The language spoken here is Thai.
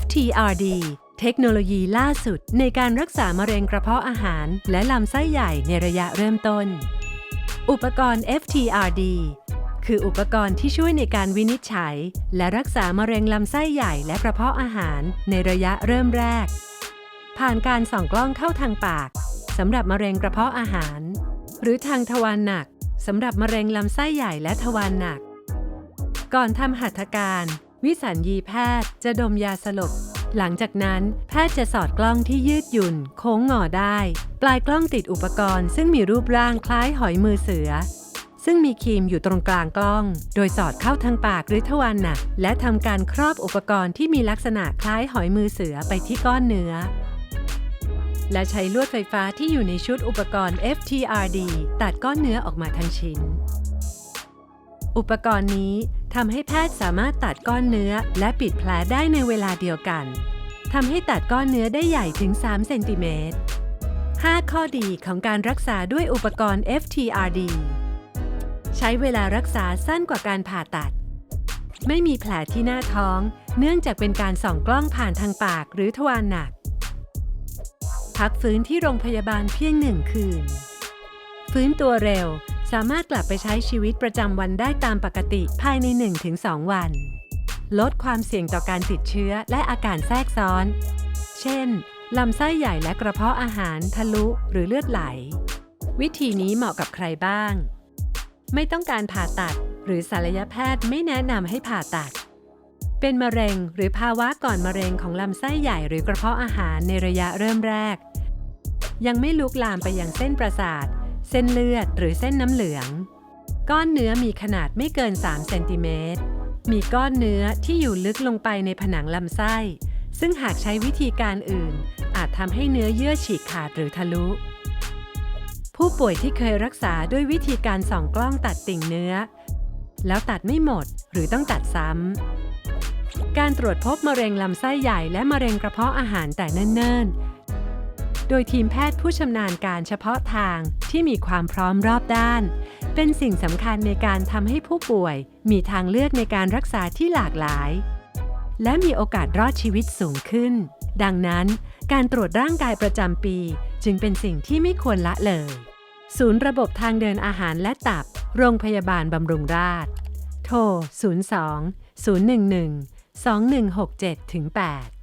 FTRD เทคโนโลยีล่าสุดในการรักษามะเร็งกระเพาะอาหาร และลำไส้ใหญ่ในระยะเริ่มต้น อุปกรณ์ FTRD คืออุปกรณ์ที่ช่วยในการวินิจฉัย และรักษามะเร็งลำไส้ใหญ่และกระเพาะอาหารในระยะเริ่มแรก ผ่านการส่องกล้องเข้าทางปากสำหรับมะเร็งกระเพาะอาหาร หรือทางทวารหนักสำหรับมะเร็งลำไส้ใหญ่และทวารหนัก ก่อนทำหัตถการ วิสัญญีแพทย์จะดมยาสลบ หลังจากนั้นแพทย์จะสอดกล้องที่ยืดหยุ่น โค้งงอได้ ปลายกล้องติดอุปกรณ์ ซึ่งมีรูปร่างคล้ายหอยมือเสือ ซึ่งมีครีมอยู่ตรงกลางกล้อง โดยสอดเข้าทางปากหรือทวารหนัก และทำการครอบอุปกรณ์ที่มีลักษณะคล้ายหอยมือเสือไปที่ก้อนเนื้อและใช้ลวดไฟฟ้าที่อยู่ในชุดอุปกรณ์ FTRD ตัดก้อนเนื้อออกมาทั้งชิ้น อุปกรณ์นี้ทำให้แพทย์สามารถตัดก้อนเนื้อและปิดแผลได้ในเวลาเดียวกันทำให้ตัดก้อนเนื้อได้ใหญ่ถึง 3 เซนติเมตร 5 ข้อดีของการรักษาด้วยอุปกรณ์ FTRD ใช้เวลารักษาสั้นกว่าการผ่าตัด ไม่มีแผลที่หน้าท้อง เนื่องจากเป็นการส่องกล้องผ่านทางปากหรือทวารหนัก พักฟื้นที่โรงพยาบาลเพียงหนึ่งคืน ฟื้นตัวเร็ว สามารถกลับไปใช้ชีวิตประจำวันได้ตามปกติภายใน 1-2 วัน ลดความเสี่ยงต่อการติดเชื้อและอาการแทรกซ้อน เช่น ลำไส้ใหญ่และกระเพาะอาหารทะลุหรือเลือดไหล วิธีนี้เหมาะกับใครบ้าง ไม่ต้องการผ่าตัด หรือศัลยแพทย์ไม่แนะนำให้ผ่าตัด เป็นมะเร็งหรือภาวะก่อนมะเร็งของลำไส้ใหญ่หรือกระเพาะอาหารในระยะเริ่มแรก ยังไม่ลุกลามไปยังเส้นประสาท เส้นเลือดหรือเส้นน้ำเหลือง ก้อนเนื้อมีขนาดไม่เกิน 3 เซนติเมตร มีก้อนเนื้อที่อยู่ลึกลงไปในผนังลำไส้ ซึ่งหากใช้วิธีการอื่น อาจทำให้เนื้อเยื่อฉีกขาดหรือทะลุ ผู้ป่วยที่เคยรักษาด้วยวิธีการส่องกล้องตัดติ่งเนื้อ แล้วตัดไม่หมดหรือต้องตัดซ้ำการตรวจพบมะเร็งลำไส้ใหญ่และมะเร็งกระเพาะอาหารแต่เนิ่น ๆ โดยทีมแพทย์ผู้ชำนาญการเฉพาะทาง ที่มีความพร้อมรอบด้าน เป็นสิ่งสำคัญในการทำให้ผู้ป่วย มีทางเลือกในการรักษาที่หลากหลาย และมีโอกาสรอดชีวิตสูงขึ้น ดังนั้น การตรวจร่างกายประจำปี จึงเป็นสิ่งที่ไม่ควรละเลย ศูนย์ระบบทางเดินอาหารและตับ โรงพยาบาลบำรุงราษฎร์โทร 02 011 2167-8